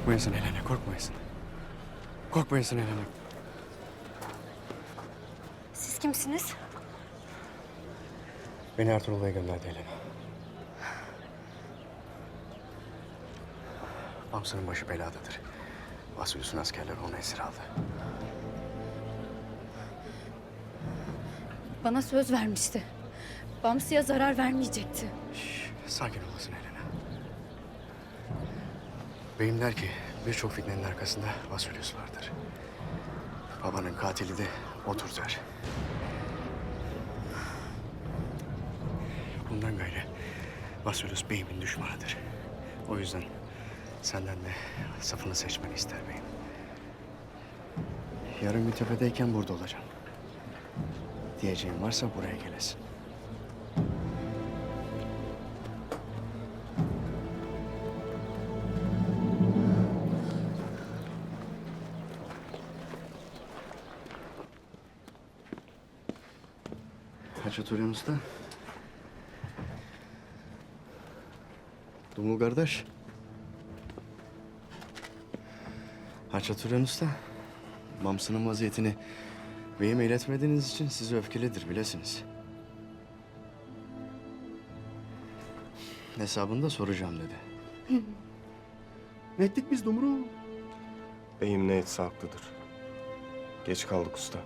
Korkmayasın Helena, korkmayasın. Korkmayasın Helena. Siz kimsiniz? Beni Ertuğrul Bey gönderdi Helena. Bamsa'nın başı beladadır. Vasilyus'un askerleri onu esir aldı. Bana söz vermişti. Bamsı'ya zarar vermeyecekti. Şş, sakin olasın Helena. Beyim der ki birçok fitnenin arkasında Vasilyus vardır. Babanın katili de odur der. Bundan gayrı Vasilyus beyimin düşmanıdır. O yüzden senden de safını seçmeni ister beyim. Yarın bir tepedeyken burada olacağım. Diyeceğim varsa buraya gelesin. Kaç oturuyorsun usta? Dumul kardeş. Haç oturuyorsun usta. Mamsının vaziyetini beyime iletmediğiniz için sizi öfkelidir bilesiniz. Hesabını da soracağım dedi. Ne ettik biz Dumru? Beyim ne etse haklıdır. Geç kaldık usta.